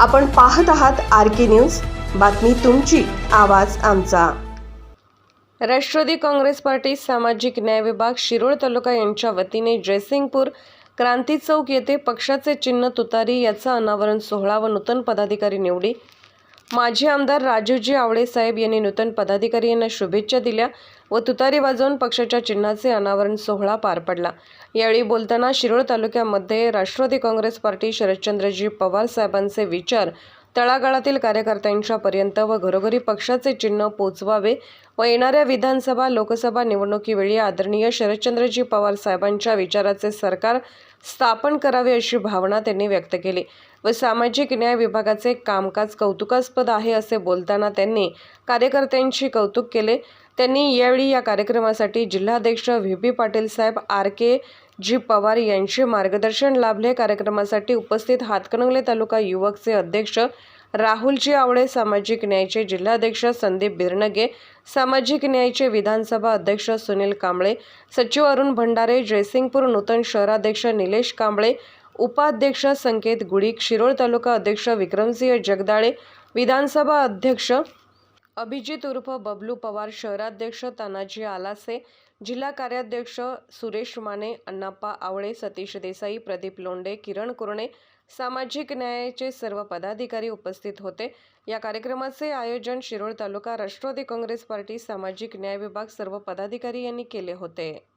आपण पाहत आहात आर के न्यूज. बातमी तुमची आवाज आमचा. राष्ट्रवादी काँग्रेस पार्टी सामाजिक न्याय विभाग शिरोळ तालुका यांच्या वतीने जयसिंगपूर क्रांती चौक येथे पक्षाचे चिन्ह तुतारी याचा अनावरण सोहळा व नूतन पदाधिकारी निवडी. माजी आमदार राजूजी आवळे साहेब यांनी नूतन पदाधिकारी यांना शुभेच्छा दिल्या व तुतारी वाजवून पक्षाच्या चिन्हाचे अनावरण सोहळा पार पडला. यावेळी बोलताना शिरोळ तालुक्यामध्ये राष्ट्रवादी काँग्रेस पार्टी शरदचंद्रजी पवार साहेबांचे विचार तळागाळातील कार्यकर्त्यांच्यापर्यंत व घरोघरी पक्षाचे चिन्ह पोचवावे व येणाऱ्या विधानसभा लोकसभा निवडणुकीवेळी आदरणीय शरदचंद्रजी पवार साहेबांच्या विचाराचे सरकार स्थापन करावे अशी भावना त्यांनी व्यक्त केली व सामाजिक न्याय विभागाचे कामकाज कौतुकास्पद आहे असे बोलताना त्यांनी कार्यकर्त्यांशी कौतुक केले. त्यांनी यावेळी या कार्यक्रमासाठी जिल्हाध्यक्ष व्ही. पी. पाटील साहेब आर. के. जी पवार यांचे मार्गदर्शन लाभले. कार्यक्रमासाठी उपस्थित हातकणंगले तालुका युवकचे अध्यक्ष राहुलजी आवळे सामाजिक न्यायचे जिल्हाध्यक्ष संदीप बिरनगे सामाजिक न्यायचे विधानसभा अध्यक्ष सुनील कांबळे सचिव अरुण भंडारे जयसिंगपूर नूतन शहराध्यक्ष निलेश कांबळे उपाध्यक्ष संकेत गुडिक शिरोळ तालुका अध्यक्ष विक्रमसिंह जगदाळे विधानसभा अध्यक्ष अभिजित उर्फ बबलू पवार शहराध्यक्ष तानाजी आलासे जिल्हा कार्याध्यक्ष सुरेश माने अण्णाप्पा आवळे सतीश देसाई प्रदीप लोंडे किरण कुरणे सामाजिक न्यायाचे सर्व पदाधिकारी उपस्थित होते. या कार्यक्रमाचे आयोजन शिरोळ तालुका राष्ट्रवादी काँग्रेस पार्टी सामाजिक न्याय विभाग सर्व पदाधिकारी यांनी केले होते.